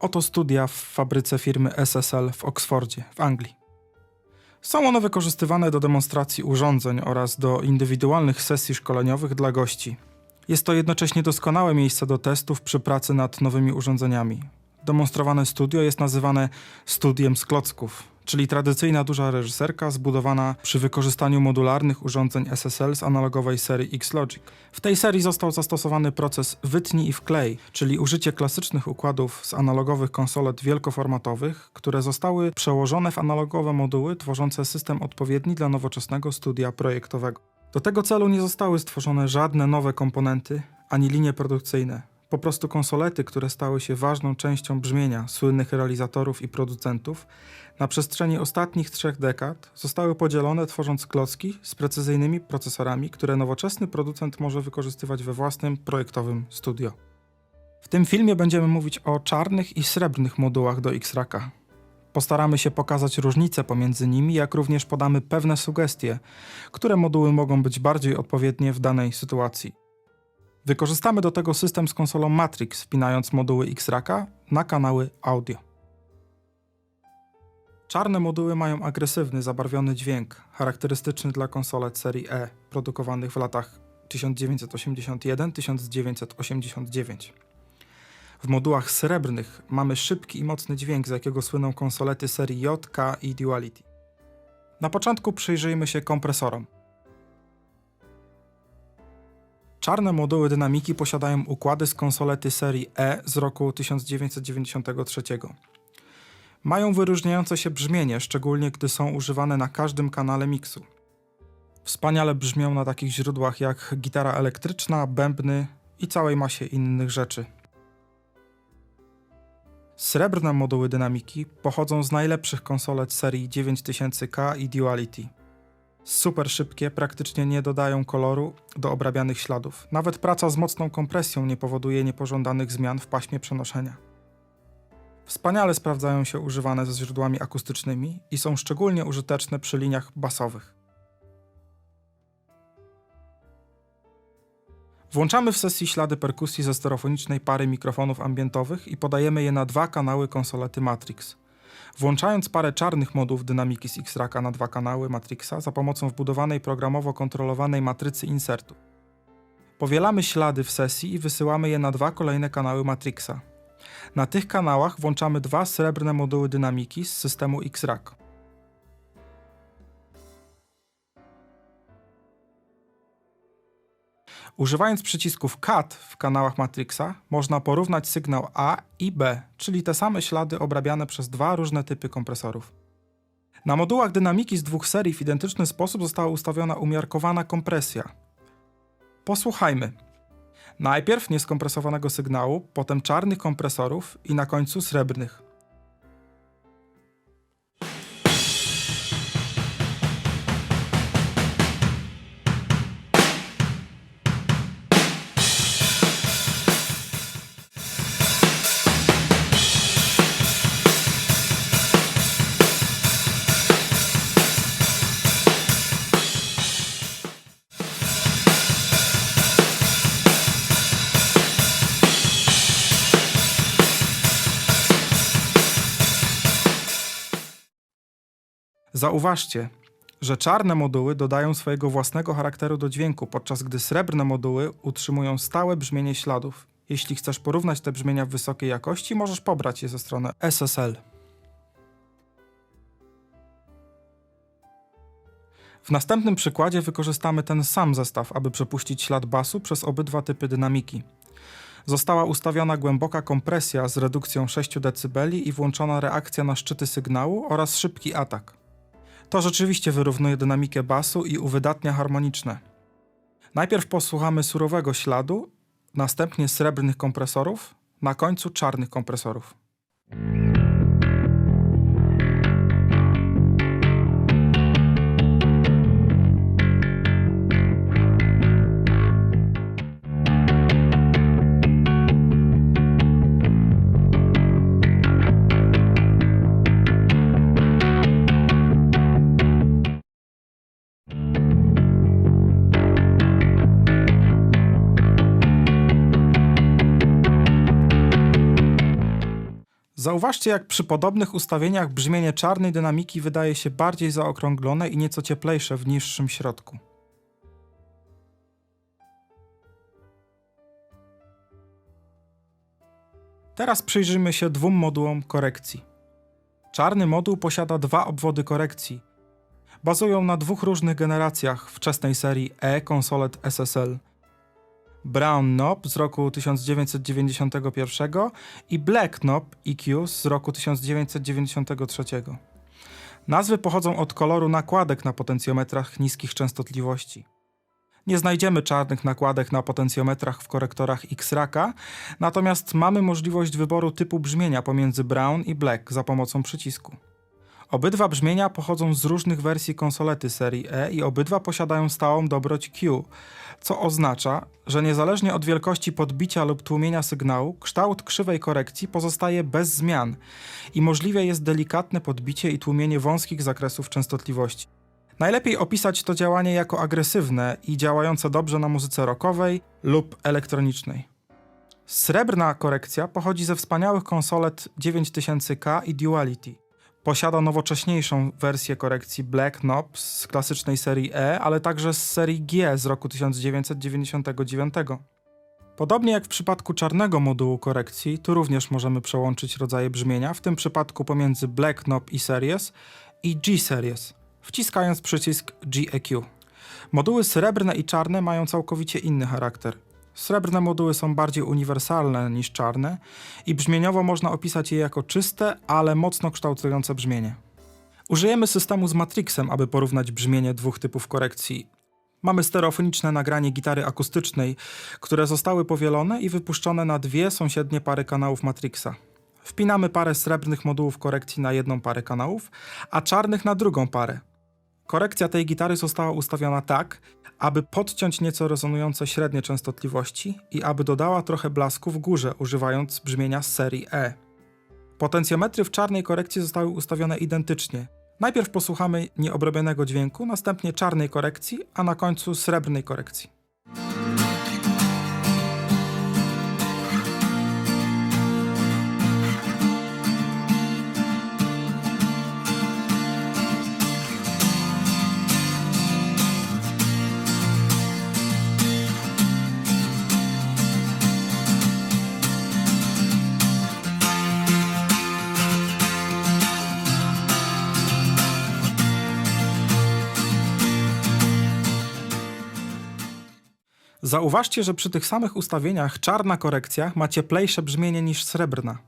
Oto studia w fabryce firmy SSL w Oksfordzie, w Anglii. Są one wykorzystywane do demonstracji urządzeń oraz do indywidualnych sesji szkoleniowych dla gości. Jest to jednocześnie doskonałe miejsce do testów przy pracy nad nowymi urządzeniami. Demonstrowane studio jest nazywane studiem z klocków, czyli tradycyjna duża reżyserka zbudowana przy wykorzystaniu modularnych urządzeń SSL z analogowej serii X-Logic. W tej serii został zastosowany proces wytnij i wklej, czyli użycie klasycznych układów z analogowych konsolet wielkoformatowych, które zostały przełożone w analogowe moduły tworzące system odpowiedni dla nowoczesnego studia projektowego. Do tego celu nie zostały stworzone żadne nowe komponenty ani linie produkcyjne. Po prostu konsolety, które stały się ważną częścią brzmienia słynnych realizatorów i producentów, na przestrzeni ostatnich trzech dekad zostały podzielone tworząc klocki z precyzyjnymi procesorami, które nowoczesny producent może wykorzystywać we własnym projektowym studio. W tym filmie będziemy mówić o czarnych i srebrnych modułach do X-Racka. Postaramy się pokazać różnice pomiędzy nimi, jak również podamy pewne sugestie, które moduły mogą być bardziej odpowiednie w danej sytuacji. Wykorzystamy do tego system z konsolą Matrix, wpinając moduły X-Racka na kanały audio. Czarne moduły mają agresywny, zabarwiony dźwięk, charakterystyczny dla konsolet serii E, produkowanych w latach 1981-1989. W modułach srebrnych mamy szybki i mocny dźwięk, z jakiego słyną konsolety serii J, K i Duality. Na początku przyjrzyjmy się kompresorom. Czarne moduły dynamiki posiadają układy z konsolety serii E z roku 1993. Mają wyróżniające się brzmienie, szczególnie gdy są używane na każdym kanale miksu. Wspaniale brzmią na takich źródłach jak gitara elektryczna, bębny i całej masie innych rzeczy. Srebrne moduły dynamiki pochodzą z najlepszych konsolet serii 9000K i Duality. Super szybkie, praktycznie nie dodają koloru do obrabianych śladów. Nawet praca z mocną kompresją nie powoduje niepożądanych zmian w paśmie przenoszenia. Wspaniale sprawdzają się używane ze źródłami akustycznymi i są szczególnie użyteczne przy liniach basowych. Włączamy w sesji ślady perkusji ze stereofonicznej pary mikrofonów ambientowych i podajemy je na dwa kanały konsolety Matrix. Włączając parę czarnych modów dynamiki z X-Racka na dwa kanały Matrixa za pomocą wbudowanej programowo kontrolowanej matrycy insertu. Powielamy ślady w sesji i wysyłamy je na dwa kolejne kanały Matrixa. Na tych kanałach włączamy dwa srebrne moduły dynamiki z systemu X-Rack. Używając przycisków CAT w kanałach Matrixa, można porównać sygnał A i B, czyli te same ślady obrabiane przez dwa różne typy kompresorów. Na modułach dynamiki z dwóch serii w identyczny sposób została ustawiona umiarkowana kompresja. Posłuchajmy. Najpierw nieskompresowanego sygnału, potem czarnych kompresorów i na końcu srebrnych. Zauważcie, że czarne moduły dodają swojego własnego charakteru do dźwięku, podczas gdy srebrne moduły utrzymują stałe brzmienie śladów. Jeśli chcesz porównać te brzmienia w wysokiej jakości, możesz pobrać je ze strony SSL. W następnym przykładzie wykorzystamy ten sam zestaw, aby przepuścić ślad basu przez obydwa typy dynamiki. Została ustawiona głęboka kompresja z redukcją 6 dB i włączona reakcja na szczyty sygnału oraz szybki atak. To rzeczywiście wyrównuje dynamikę basu i uwydatnia harmoniczne. Najpierw posłuchamy surowego śladu, następnie srebrnych kompresorów, na końcu czarnych kompresorów. Zauważcie, jak przy podobnych ustawieniach brzmienie czarnej dynamiki wydaje się bardziej zaokrąglone i nieco cieplejsze w niższym środku. Teraz przyjrzymy się dwóm modułom korekcji. Czarny moduł posiada dwa obwody korekcji. Bazują na dwóch różnych generacjach wczesnej serii E konsolet SSL. Brown Knob z roku 1991 i Black Knob EQ z roku 1993. Nazwy pochodzą od koloru nakładek na potencjometrach niskich częstotliwości. Nie znajdziemy czarnych nakładek na potencjometrach w korektorach X-Raka, natomiast mamy możliwość wyboru typu brzmienia pomiędzy Brown i Black za pomocą przycisku. Obydwa brzmienia pochodzą z różnych wersji konsolety serii E i obydwa posiadają stałą dobroć Q, co oznacza, że niezależnie od wielkości podbicia lub tłumienia sygnału, kształt krzywej korekcji pozostaje bez zmian i możliwe jest delikatne podbicie i tłumienie wąskich zakresów częstotliwości. Najlepiej opisać to działanie jako agresywne i działające dobrze na muzyce rockowej lub elektronicznej. Srebrna korekcja pochodzi ze wspaniałych konsolet 9000K i Duality. Posiada nowocześniejszą wersję korekcji Black Knob z klasycznej serii E, ale także z serii G z roku 1999. Podobnie jak w przypadku czarnego modułu korekcji, tu również możemy przełączyć rodzaje brzmienia, w tym przypadku pomiędzy Black Knob i Series i G Series, wciskając przycisk GEQ. Moduły srebrne i czarne mają całkowicie inny charakter. Srebrne moduły są bardziej uniwersalne niż czarne i brzmieniowo można opisać je jako czyste, ale mocno kształtujące brzmienie. Użyjemy systemu z Matrixem, aby porównać brzmienie dwóch typów korekcji. Mamy stereofoniczne nagranie gitary akustycznej, które zostały powielone i wypuszczone na dwie sąsiednie pary kanałów Matrixa. Wpinamy parę srebrnych modułów korekcji na jedną parę kanałów, a czarnych na drugą parę. Korekcja tej gitary została ustawiona tak, aby podciąć nieco rezonujące średnie częstotliwości i aby dodała trochę blasku w górze, używając brzmienia z serii E. Potencjometry w czarnej korekcji zostały ustawione identycznie. Najpierw posłuchamy nieobrobionego dźwięku, następnie czarnej korekcji, a na końcu srebrnej korekcji. Zauważcie, że przy tych samych ustawieniach czarna korekcja ma cieplejsze brzmienie niż srebrna.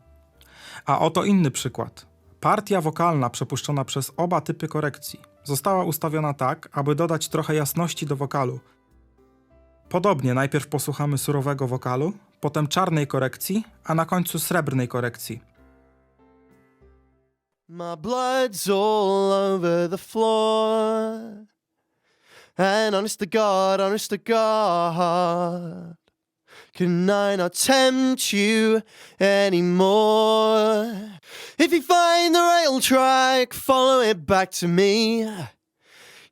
A oto inny przykład. Partia wokalna przepuszczona przez oba typy korekcji została ustawiona tak, aby dodać trochę jasności do wokalu. Podobnie najpierw posłuchamy surowego wokalu, potem czarnej korekcji, a na końcu srebrnej korekcji. My blood's all over the floor. And honest to God, honest to God, can I not tempt you anymore? If you find the rail track, follow it back to me.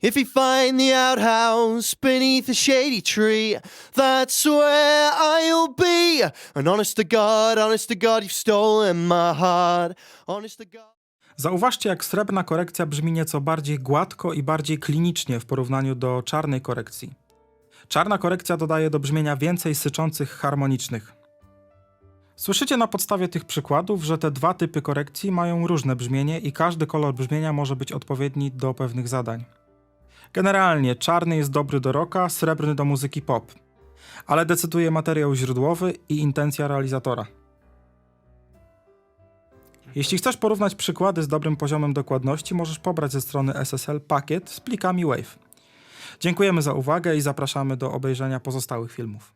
If you find the outhouse beneath a shady tree, that's where I'll be. And honest to God, honest to God, you've stolen my heart. Honest to God. Zauważcie, jak srebrna korekcja brzmi nieco bardziej gładko i bardziej klinicznie w porównaniu do czarnej korekcji. Czarna korekcja dodaje do brzmienia więcej syczących harmonicznych. Słyszycie na podstawie tych przykładów, że te dwa typy korekcji mają różne brzmienie i każdy kolor brzmienia może być odpowiedni do pewnych zadań. Generalnie czarny jest dobry do rocka, srebrny do muzyki pop, ale decyduje materiał źródłowy i intencja realizatora. Jeśli chcesz porównać przykłady z dobrym poziomem dokładności, możesz pobrać ze strony SSL pakiet z plikami WAV. Dziękujemy za uwagę i zapraszamy do obejrzenia pozostałych filmów.